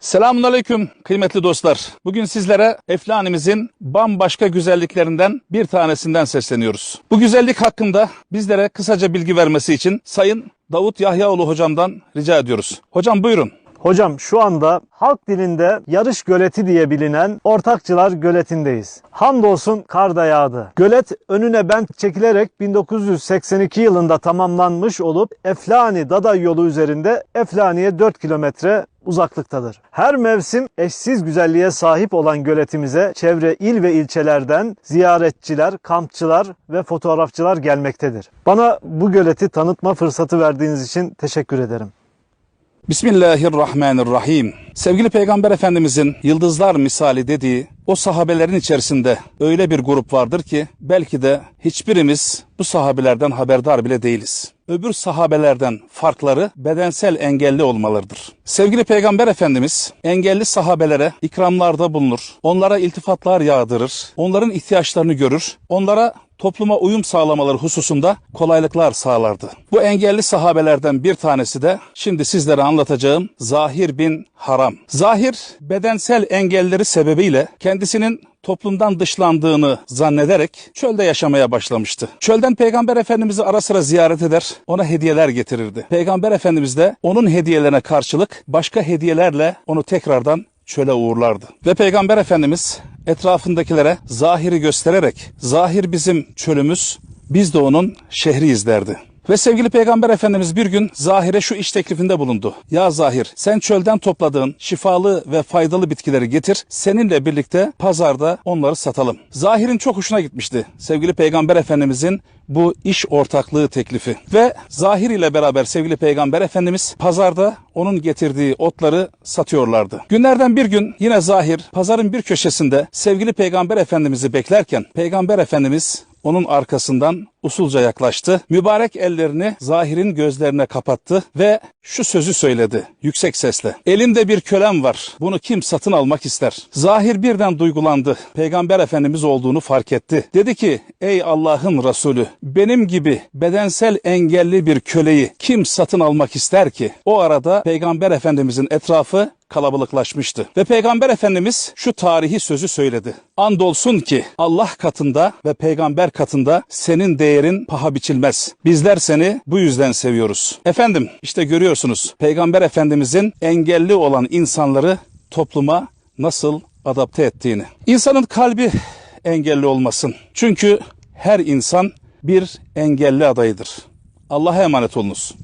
Selamun Aleyküm kıymetli dostlar. Bugün sizlere Eflani'mizin bambaşka güzelliklerinden bir tanesinden sesleniyoruz. Bu güzellik hakkında bizlere kısaca bilgi vermesi için Sayın Davut Yahyaoğlu hocamdan rica ediyoruz. Hocam buyurun. Hocam şu anda halk dilinde yarış göleti diye bilinen Ortakçılar Göleti'ndeyiz. Hamdolsun kar da yağdı. Gölet önüne bent çekilerek 1982 yılında tamamlanmış olup Eflani Daday yolu üzerinde Eflani'ye 4 kilometre uzaklıktadır. Her mevsim eşsiz güzelliğe sahip olan göletimize çevre il ve ilçelerden ziyaretçiler, kampçılar ve fotoğrafçılar gelmektedir. Bana bu göleti tanıtma fırsatı verdiğiniz için teşekkür ederim. Bismillahirrahmanirrahim. Sevgili Peygamber Efendimizin yıldızlar misali dediği o sahabelerin içerisinde öyle bir grup vardır ki belki de hiçbirimiz bu sahabelerden haberdar bile değiliz. Öbür sahabelerden farkları bedensel engelli olmalarıdır. Sevgili Peygamber Efendimiz engelli sahabelere ikramlarda bulunur. Onlara iltifatlar yağdırır. Onların ihtiyaçlarını görür. Onlara topluma uyum sağlamaları hususunda kolaylıklar sağlardı. Bu engelli sahabelerden bir tanesi de şimdi sizlere anlatacağım Zahir bin Haram. Zahir bedensel engelleri sebebiyle kendisinin toplumdan dışlandığını zannederek çölde yaşamaya başlamıştı. Çölden Peygamber Efendimiz'i ara sıra ziyaret eder, ona hediyeler getirirdi. Peygamber Efendimiz de onun hediyelerine karşılık başka hediyelerle onu tekrardan çöle uğurlardı. Ve Peygamber Efendimiz etrafındakilere zahiri göstererek zahir bizim çölümüz biz de onun şehriyiz derdi. Ve sevgili Peygamber Efendimiz bir gün Zahir'e şu iş teklifinde bulundu. Ya Zahir sen çölden topladığın şifalı ve faydalı bitkileri getir. Seninle birlikte pazarda onları satalım. Zahir'in çok hoşuna gitmişti. Sevgili Peygamber Efendimizin bu iş ortaklığı teklifi. Ve Zahir ile beraber sevgili Peygamber Efendimiz pazarda onun getirdiği otları satıyorlardı. Günlerden bir gün yine Zahir pazarın bir köşesinde sevgili Peygamber Efendimiz'i beklerken Peygamber Efendimiz onun arkasından usulca yaklaştı. Mübarek ellerini Zahir'in gözlerine kapattı ve şu sözü söyledi yüksek sesle. Elimde bir kölem var. Bunu kim satın almak ister? Zahir birden duygulandı. Peygamber Efendimiz olduğunu fark etti. Dedi ki ey Allah'ın Resulü benim gibi bedensel engelli bir köleyi kim satın almak ister ki? O arada Peygamber Efendimizin etrafı kalabalıklaşmıştı. Ve Peygamber Efendimiz şu tarihi sözü söyledi. Andolsun ki Allah katında ve peygamber katında senin değerin paha biçilmez. Bizler seni bu yüzden seviyoruz. Efendim işte görüyorsunuz Peygamber Efendimizin engelli olan insanları topluma nasıl adapte ettiğini. İnsanın kalbi engelli olmasın. Çünkü her insan bir engelli adayıdır. Allah'a emanet olunuz.